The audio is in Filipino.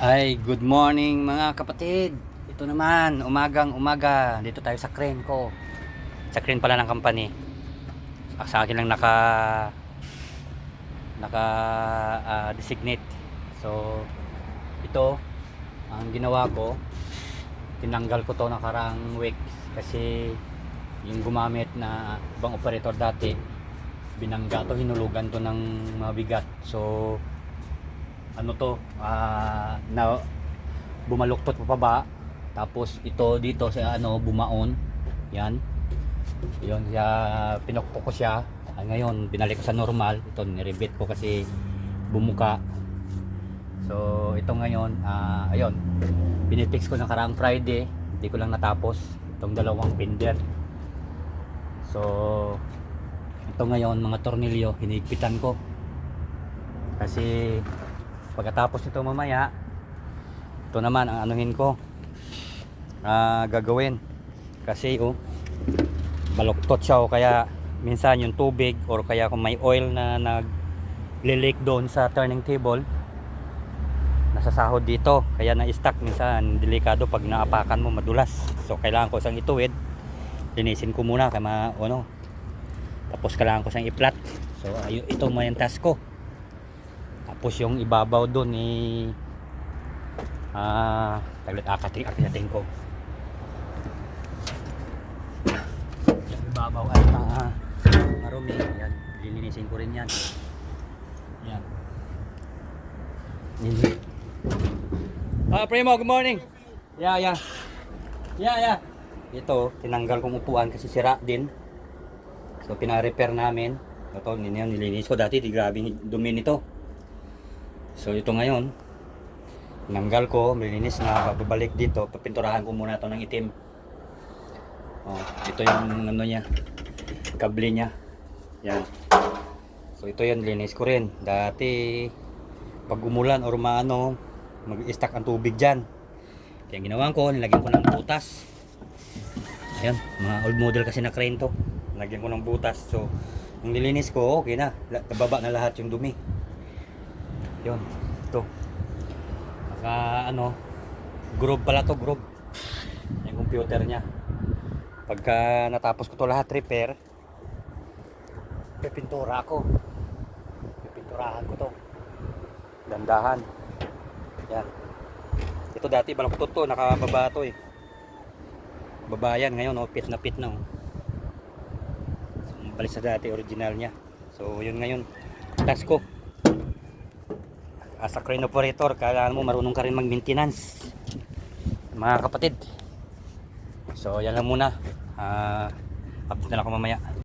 Ay, good morning mga kapatid. Ito naman, umagang umaga. Dito tayo sa crane ko. Sa crane pala ng company. Sa akin lang naka naka ah, designate. So, ito ang ginawa ko. Tinanggal ko to nakarang week kasi yung gumamit na ibang operator dati binangga to, hinulugan to ng mabigat. So, ano to ah, na bumaluktot pa baba. Tapos ito dito sa ano bumaon. Yan. Yun siya pinokpok ko siya. Ah, ngayon binalik ko sa normal. Ito nirebit ko kasi bumuka. So ito ngayon ah, ayun. Binifix ko na karang Friday. Hindi ko lang natapos itong dalawang pinder. So ito ngayon mga tornilyo hinigpitan ko. Kasi pagkatapos nito mamaya ito naman ang anuhin ko ah gagawin. Kasi oh baluktot siya o kaya minsan yung tubig or kaya kung may oil na nag-leak doon sa turning table nasasahod dito. Kaya na-stuck minsan delikado pag naapakan mo madulas. So kailangan ko isang ituwid. Linisin ko muna kaya ma, ano tapos kailangan ko isang i-flat so ayun, ito mo yung task ko tapos yung ibabaw doon eh ah taglit akating akating ko. Yung ibabaw ay mga marumi. Yan lilinisin ko rin yan. Yan. Nili- ah primo good morning. Yeah yeah. Yeah yeah. Ito tinanggal kong upuan kasi sira din. So pina-repair namin. Ito nilinis ko dati di grabe dumi nito So ito ngayon, nanggal ko, malinis na, babalik dito, papinturahan ko muna ito ng itim. Oh, ito yung ano niya, kable niya. Yan. So ito yan, linis ko rin. Dati, pag umulan or maano, mag-stack ang tubig dyan. Kaya ginawa ko, nilagyan ko ng butas. Ayan, mga old model kasi na crane to. Nilagyan ko ng butas. So, nung nilinis ko, okay na. Nababa na lahat yung dumi yun. Ito. Naka ano groove pala to groove. Yung computer niya. Pagka natapos ko to lahat repair pipintura ako. Pipinturahan ko to. Dandahan. Yan. Ito dati baluktot to. Nakababa to eh. Babayan ngayon oh, pit na pit na oh. Balik sa dati original niya. So yun ngayon. Task ko as a crane operator, kailangan mo marunong ka rin mag-maintenance. Mga kapatid. So, yan lang muna. Ah, update na lang ako mamaya.